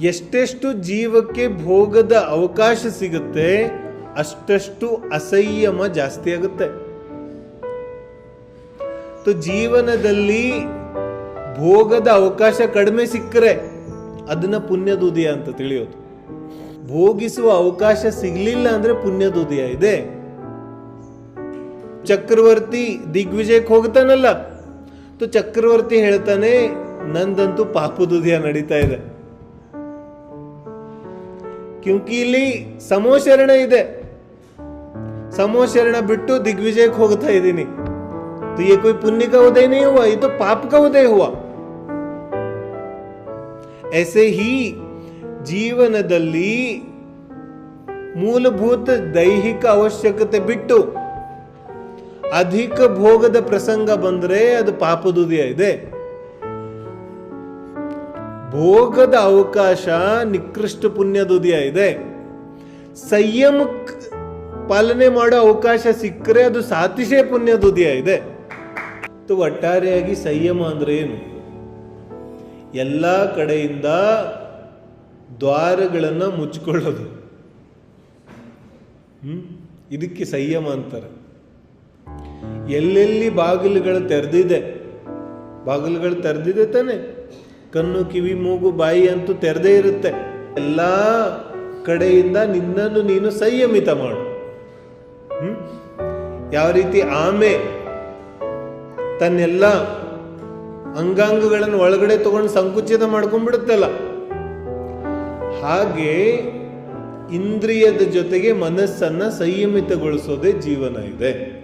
ಎಷ್ಟೆಷ್ಟು ಜೀವಕ್ಕೆ ಭೋಗದ ಅವಕಾಶ ಸಿಗುತ್ತೆ, ಅಷ್ಟಷ್ಟು ಅಸಂಯಮ ಜಾಸ್ತಿ ಆಗುತ್ತೆ. ಜೀವನದಲ್ಲಿ ಭೋಗದ ಅವಕಾಶ ಕಡಿಮೆ ಸಿಕ್ಕರೆ ಅದನ್ನ ಪುಣ್ಯದೂದಿಯ ಅಂತ ತಿಳಿಯೋದು. ಭೋಗಿಸುವ ಅವಕಾಶ ಸಿಗಲಿಲ್ಲ ಅಂದ್ರೆ ಪುಣ್ಯದೂದಿಯ ಇದೆ. ಚಕ್ರವರ್ತಿ ದಿಗ್ವಿಜಯಕ್ಕೆ ಹೋಗ್ತಾನಲ್ಲ ಚಕ್ರವರ್ತಿ ಹೇಳ್ತಾನೆ, ನಂದಂತೂ ಪಾಪದೂದಿಯ ನಡೀತಾ ಇದೆ. ಕ್ಯೂಂಕಿ ಇಲ್ಲಿ ಸಮೋಶರಣ ಇದೆ ಸಮೋಶರಣ ಬಿಟ್ಟು ದಿಗ್ವಿಜಯಕ್ಕೆ ಹೋಗ್ತಾ ಇದ್ದೀನಿ तो ये कोई पुण्य का उदय नहीं हुआ ये तो पाप का उदय हुआ ऐसे ही ಜೀವನದಲ್ಲಿ ಮೂಲಭೂತ ದೈಹಿಕ ಅವಶ್ಯಕತೆ ಬಿಟ್ಟು ಅಧಿಕ ಭೋಗದ ಪ್ರಸಂಗ ಬಂದ್ರೆ ಅದು ಪಾಪದುದಯ ಇದೆ ಭೋಗದ ಅವಕಾಶ ನಿಕೃಷ್ಟ ಪುಣ್ಯದುದಿಯ ಇದೆ. ಸಂಯಮ ಪಾಲನೆ ಮಾಡೋ ಅವಕಾಶ ಸಿಕ್ಕರೆ ಅದು ಸಾತಿಶೇ ಪುಣ್ಯದುದಿಯ ಇದೆ. ಒಟ್ಟಾರೆಯಾಗಿ ಸಂಯಮ ಅಂದ್ರೆ ಏನು? ಎಲ್ಲ ಕಡೆಯಿಂದ ದ್ವಾರಗಳನ್ನು ಮುಚ್ಕೊಳ್ಳೋದು. ಇದಕ್ಕೆ ಸಂಯಮ ಅಂತಾರೆ. ಎಲ್ಲೆಲ್ಲಿ ಬಾಗಿಲುಗಳು ತೆರೆದಿದೆ ಬಾಗಿಲುಗಳು ತೆರೆದಿದೆ ತಾನೆ. ಕಣ್ಣು, ಕಿವಿ, ಮೂಗು, ಬಾಯಿ ಅಂತೂ ತೆರೆದೇ ಇರುತ್ತೆ. ಎಲ್ಲ ಕಡೆಯಿಂದ ನಿನ್ನನ್ನು ನೀನು ಸಂಯಮಿತ ಮಾಡು. ಯಾವ ರೀತಿ ಆಮೆ ತನ್ನೆಲ್ಲ ಅಂಗಾಂಗಗಳನ್ನು ಒಳಗಡೆ ತಗೊಂಡು ಸಂಕುಚಿತ ಮಾಡ್ಕೊಂಡ್ಬಿಡುತ್ತಲ್ಲ? ಹಾಗೆ ಇಂದ್ರಿಯದ ಜೊತೆಗೆ ಮನಸ್ಸನ್ನ ಸಂಯಮಿತಗೊಳಿಸೋದೇ ಜೀವನ ಇದೆ.